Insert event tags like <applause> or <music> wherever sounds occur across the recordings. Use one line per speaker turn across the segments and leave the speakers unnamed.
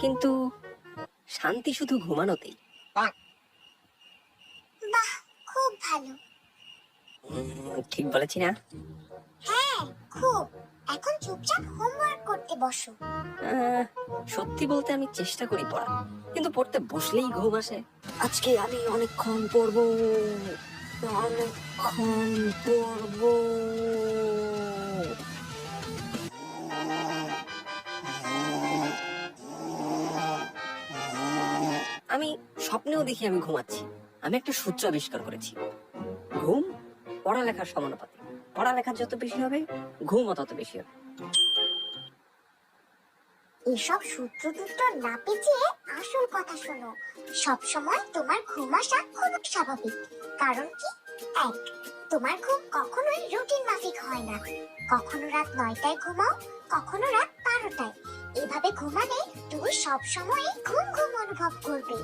কিন্তু শান্তি শুধু ঘুমানোতেই।
বাহ। খুব ভালো।
ঠিক বলেছি না?
হ্যাঁ খুব। এখন চুপচাপ হোমওয়ার্ক করতে বসো।
সত্যি বলতে আমি চেষ্টা করি পড়া কিন্তু পড়তে বসলেই ঘুম আসে। আজকে আমি অনেকক্ষণ পড়ব অনেকক্ষণ পড়ব। আমি স্বপ্নেও দেখি আমি ঘুমাচ্ছি। আমি একটা সূত্র আবিষ্কার করেছি। ঘুম পড়ালেখার সমানুপাতিক। পড়ালেখা যত বেশি হবে, ঘুমও তত বেশি হবে।
এসব সূত্র টুত্র না পেঁচিয়ে আসল কথা শোনো। সব সময় তোমার ঘুম আসা খুবই স্বাভাবিক। কারণ কি? এক, তোমার ঘুম কখনোই রুটিন মাফিক হয় না। কখনো রাত নয়টায় ঘুমাও, কখনো রাত বারোটায়। এভাবে ঘুমালে তুমি সব সময় ঘুম ঘুম অনুভব করবে।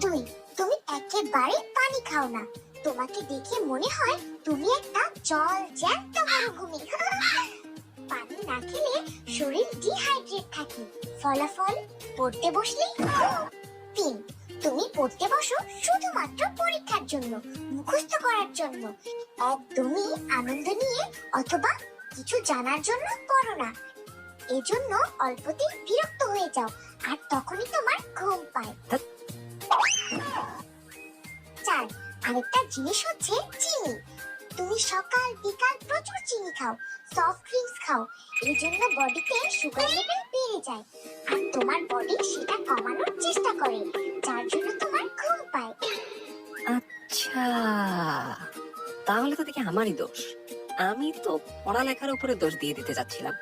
দুই তুমি একেবারে পানি খাও না। তোমাকে দেখে মনে হয় তুমি একটা জল জ্যান্ত মরুভূমি। <laughs> পানি না খেলে শরীর ডিহাইড্রেট থাকে। ফলাফল, পড়তে বসলেই ঘুম। তিন, তুমি পড়তে বসো শুধুমাত্র পরীক্ষার জন্য, মুখস্থ করার জন্য। একদমই আনন্দ নিয়ে অথবা কিছু জানার জন্য পড়ো না। এজন্য অল্পতেই বিরক্ত হয়ে যাও আর তখনই তোমার ঘুম পায়। চার আরেকটা জিনিস হচ্ছে চিনি। তুমি সকাল বিকাল প্রচুর চিনি খাও সফট ড্রিঙ্কস খাও এই জন্য বডিতে সুগার লেভেল বেড়ে যায় আর তোমার বডি সেটা কমানোর চেষ্টা করে যার জন্য তোমার ঘুম পায়।
আচ্ছা তাহলে তো দেখি আমারই দোষ। আমি তো পড়ালেখার উপরে দোষ দিয়ে দিতে যাচ্ছিলাম।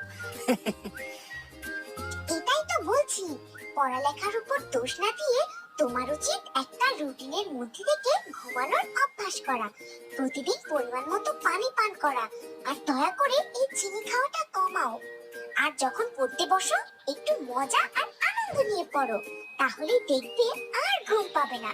এটাই তো বলছি, পড়ালেখার উপর দোষ না দিয়ে তোমার উচিত একটা রুটিনের মধ্যে থেকে ঘুমানোর অভ্যাস করা, প্রতিদিন পরিমাণ মতো পানি পান করা, আর দয়া করে এই চিনি খাওয়াটা কমাও। আর যখন পড়তে বসো, একটু মজা আর আনন্দ নিয়ে পড়ো তাহলে দেখবে আর ঘুম পাবে না।